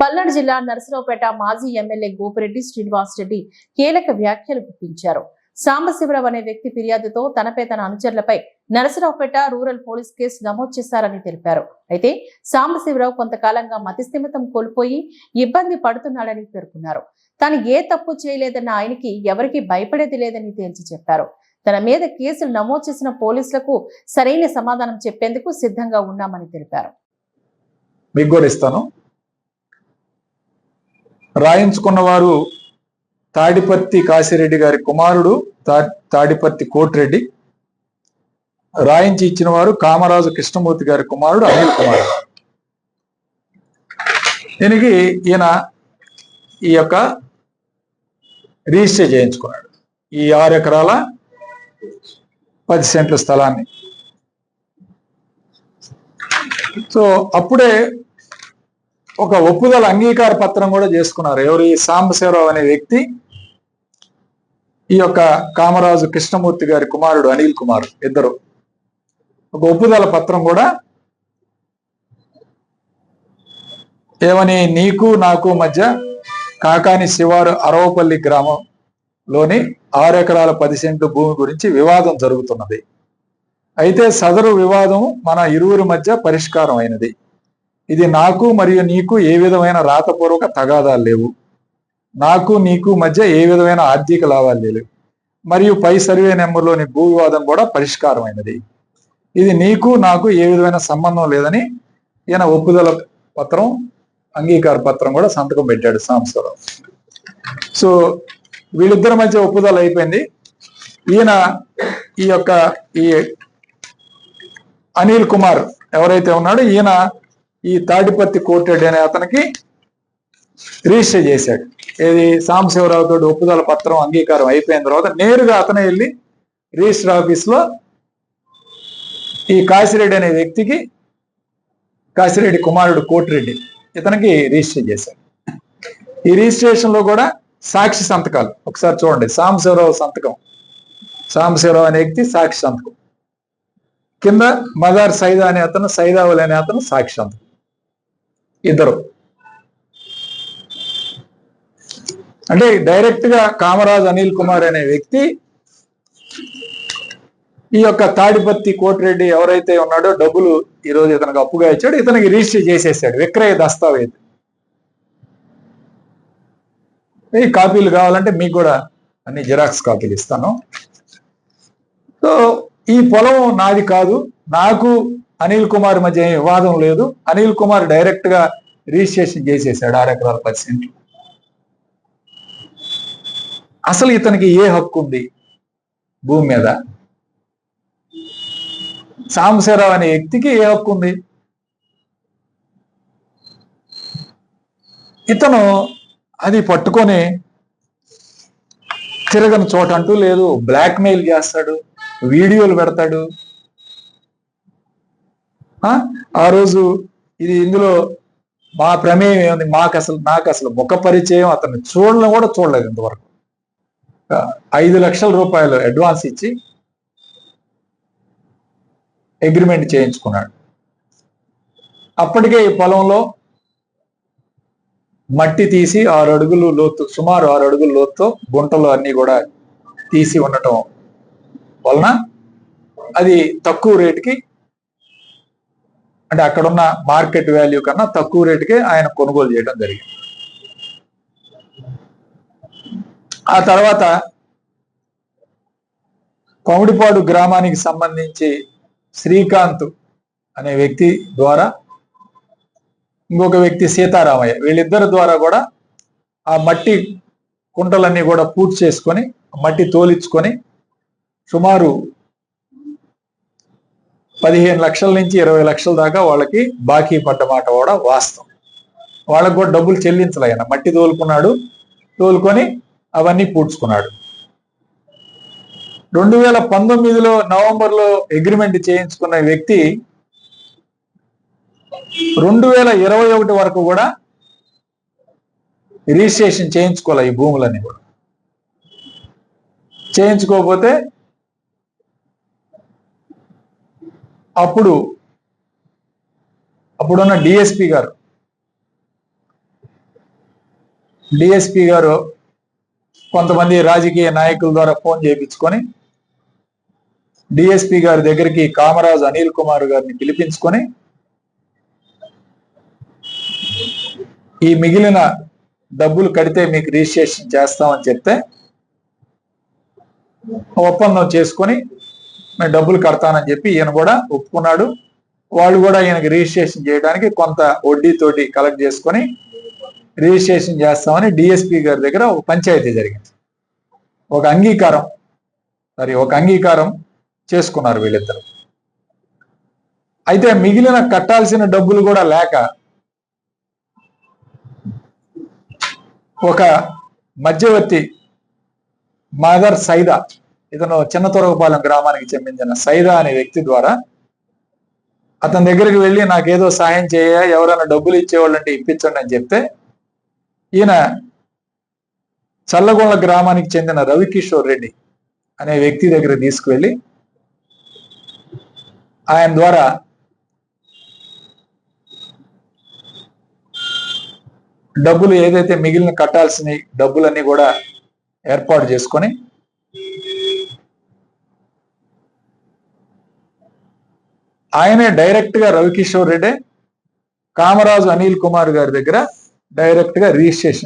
పల్నాడు జిల్లా నరసరావుపేట మాజీ ఎమ్మెల్యే గోపిరెడ్డి శ్రీనివాస్ రెడ్డి కీలక వ్యాఖ్యలు గుప్పించారు. సాంబశివరావు అనే వ్యక్తి ఫిర్యాదుతో తనపై తన అనుచరులపై నరసరావుపేట రూరల్ పోలీస్ కేసు నమోదు చేశారని తెలిపారు. అయితే సాంబశివరావు కొంతకాలంగా మతిస్థిమితం కోల్పోయి ఇబ్బంది పడుతున్నాడని పేర్కొన్నారు. తాను ఏ తప్పు చేయలేదన్న ఆయనకి ఎవరికీ భయపడేది లేదని తేల్చి చెప్పారు. తన మీద కేసులు నమోదు చేసిన పోలీసులకు సరైన సమాధానం చెప్పేందుకు సిద్ధంగా ఉన్నామని తెలిపారు. మీకు కూడా ఇస్తాను. రాయించుకున్న వారు తాడిపత్తి కాశిరెడ్డి గారి కుమారుడు తా- తాడిపత్తి కోటిరెడ్డి. రాయించి ఇచ్చిన వారు కామరాజు కృష్ణమూర్తి గారి కుమారుడు అనిల్ కుమార్. దీనికి ఈయన ఈ యొక్క రిజిస్టర్ చేయించుకున్నాడు. ఈ ఆరు ఎకరాల పది సెంట్ల స్థలాన్ని. సో అప్పుడే ఒక ఒప్పుదల అంగీకార పత్రం కూడా చేసుకున్నారు. ఎవరు ఈ సాంబశివరావు అనే వ్యక్తి ఈ యొక్క కామరాజు కృష్ణమూర్తి గారి కుమారుడు అనిల్ కుమార్ ఇద్దరు. ఒక ఒప్పుదల పత్రం కూడా ఏమని నీకు నాకు మధ్య కాకాని శివారు అరవపల్లి గ్రామంలోని ఆరు ఎకరాల పది సెంట్లు భూమి గురించి వివాదం జరుగుతున్నది. అయితే సదరు వివాదం మన ఇరువురి మధ్య పరిష్కారం అయినది. ఇది నాకు మరియు నీకు ఏ విధమైన రాతపూర్వక తగాదాలు లేవు. నాకు నీకు మధ్య ఏ విధమైన ఆర్థిక లాభాలు లేవు. మరియు పై సర్వే నెంబర్లోని భూ వివాదం కూడా పరిష్కారమైనది. ఇది నీకు నాకు ఏ విధమైన సంబంధం లేదని ఈయన ఒప్పుదల పత్రం అంగీకార పత్రం కూడా సంతకం పెట్టాడు సాంబశివరావు సో వీళ్ళిద్దరి మధ్య ఒప్పుదల అయిపోయింది. ఈయన ఈ యొక్క ఈ అనిల్ కుమార్ ఎవరైతే ఉన్నాడో ఈయన ఈ తాడిపత్తి కోర్టెడ్ అనే అతనికి రిజిస్టర్ చేశాడు. ఏది? సాంబశివరావు తోటి ఒప్పుదల పత్రం అంగీకారం అయిపోయిన తర్వాత నేరుగా అతనే వెళ్ళి రిజిస్టర్ ఆఫీస్లో ఈ కాశిరెడ్డి అనే వ్యక్తికి కాశిరెడ్డి కుమారుడు కోటిరెడ్డి ఇతనికి రిజిస్టర్ చేశాడు. ఈ రిజిస్ట్రేషన్లో కూడా సాక్షి సంతకాలు. ఒకసారి చూడండి. సాంబశివరావు సంతకం. సాంబశివరావు అనే వ్యక్తి సాక్షి సంతకం. కింద మదార్ సైదా అనే అతను సైదావులు అనే అతను సాక్షి సంతకం. ఇద్దరు. అంటే డైరెక్ట్గా కామరాజ్ అనిల్ కుమార్ అనే వ్యక్తి ఈ యొక్క తాడిపత్తి కోటిరెడ్డి ఎవరైతే ఉన్నాడో డబ్బులు ఈరోజు ఇతనికి అప్పుగా ఇచ్చాడు ఇతనికి రిజిస్టర్ చేసేసాడు విక్రయ దస్తావేజ్. ఈ కాపీలు కావాలంటే మీకు కూడా అన్ని జిరాక్స్ కాపీలు ఇస్తాను. సో ఈ పొలం నాది కాదు నాకు అనిల్ కుమార్ మధ్య ఏం వివాదం లేదు. అనిల్ కుమార్ డైరెక్ట్గా రిజిస్ట్రేషన్ చేసేసాడు ఆరు ఎకరాల పది సెంట్లు అసలు ఇతనికి ఏ హక్కు ఉంది? భూమి మీద. సాంబశివరావు అనే వ్యక్తికి ఏ హక్కు ఉంది? ఇతను అది పట్టుకొని తిరగని చోట అంటూ లేదు. బ్లాక్మెయిల్ చేస్తాడు వీడియోలు పెడతాడు ఆ? రోజు ఇది ఇందులో మా ప్రమేయం ఏముంది? మాకు అసలు నాకు అసలు ముఖ పరిచయం అతన్ని చూడడం కూడా చూడలేదు ఇంతవరకు. ఐదు లక్షల రూపాయలు అడ్వాన్స్ ఇచ్చి అగ్రిమెంట్ చేయించుకున్నాడు. అప్పటికే ఈ పొలంలో మట్టి తీసి ఆరు అడుగులు లోతు సుమారు ఆరు అడుగుల లోతుతో గుంటలు అన్ని కూడా తీసి ఉండటం వలన అది తక్కువ రేటుకి అంటే అక్కడున్న మార్కెట్ వాల్యూ కన్నా తక్కువ రేటుకే ఆయన కొనుగోలు చేయడం జరిగింది. ఆ తర్వాత పౌడిపాడు గ్రామానికి సంబంధించి శ్రీకాంత్ అనే వ్యక్తి ద్వారా ఇంకొక వ్యక్తి సీతారామయ్య వీళ్ళిద్దరి ద్వారా కూడా ఆ మట్టి కుంటలన్నీ కూడా పూర్తి చేసుకొని మట్టి తోలించుకొని సుమారు పదిహేను లక్షల నుంచి ఇరవై లక్షల దాకా వాళ్ళకి బాకీ పడ్డ మాట కూడా వాస్తవం. వాళ్ళకు కూడా డబ్బులు చెల్లించలే ఆయన. మట్టి తోలుకున్నాడు తోలుకొని అవన్నీ పూడ్చుకున్నాడు. రెండు వేల పంతొమ్మిదిలో నవంబర్లో అగ్రిమెంట్ చేయించుకున్న వ్యక్తి రెండు వేల ఇరవై ఒకటి వరకు కూడా రిజిస్ట్రేషన్ చేయించుకోవాలి ఈ భూములన్నీ కూడా. చేయించుకోకపోతే అప్పుడు అప్పుడున్న డిఎస్పి గారు. డిఎస్పి గారు కొంతమంది రాజకీయ నాయకుల ద్వారా ఫోన్ చేయించుకొని డిఎస్పి గారి దగ్గరికి కామరాజ్ అనిల్ కుమార్ గారిని పిలిపించుకొని ఈ మిగిలిన డబ్బులు కడితే మీకు రిజిస్ట్రేషన్ చేస్తామని చెప్తే ఒప్పందం చేసుకొని మేము డబ్బులు కడతానని చెప్పి ఈయన కూడా ఒప్పుకున్నాడు. వాళ్ళు కూడా ఈయనకి రిజిస్ట్రేషన్ చేయడానికి కొంత వడ్డీతోటి కలెక్ట్ చేసుకొని రిజిస్ట్రేషన్ చేస్తామని డిఎస్పి గారి దగ్గర ఒక పంచాయతీ జరిగింది. ఒక అంగీకారం మరి ఒక అంగీకారం చేసుకున్నారు వీళ్ళిద్దరు. అయితే మిగిలిన కట్టాల్సిన డబ్బులు కూడా లేక ఒక మధ్యవర్తి మదర్ సైదా ఇతను చిన్న తొరగపాలెం గ్రామానికి చెందిన సైదా అనే వ్యక్తి ద్వారా అతని దగ్గరికి వెళ్ళి నాకేదో సాయం చేయ ఎవరైనా డబ్బులు ఇచ్చేవాళ్ళంటే ఇప్పించండి అని చెప్తే ఈయన చల్లగొండ గ్రామానికి చెందిన రవికిషోర్ రెడ్డి అనే వ్యక్తి దగ్గర తీసుకువెళ్ళి ఆయన ద్వారా డబ్బులు ఏదైతే మిగిలిన కట్టాల్సిన డబ్బులన్నీ కూడా ఏర్పాటు చేసుకొని ఆయనే డైరెక్ట్గా రవికిషోర్ రెడ్డి కామరాజు అనిల్ కుమార్ గారి దగ్గర డైరెక్ట్గా రిజిస్ట్రేషన్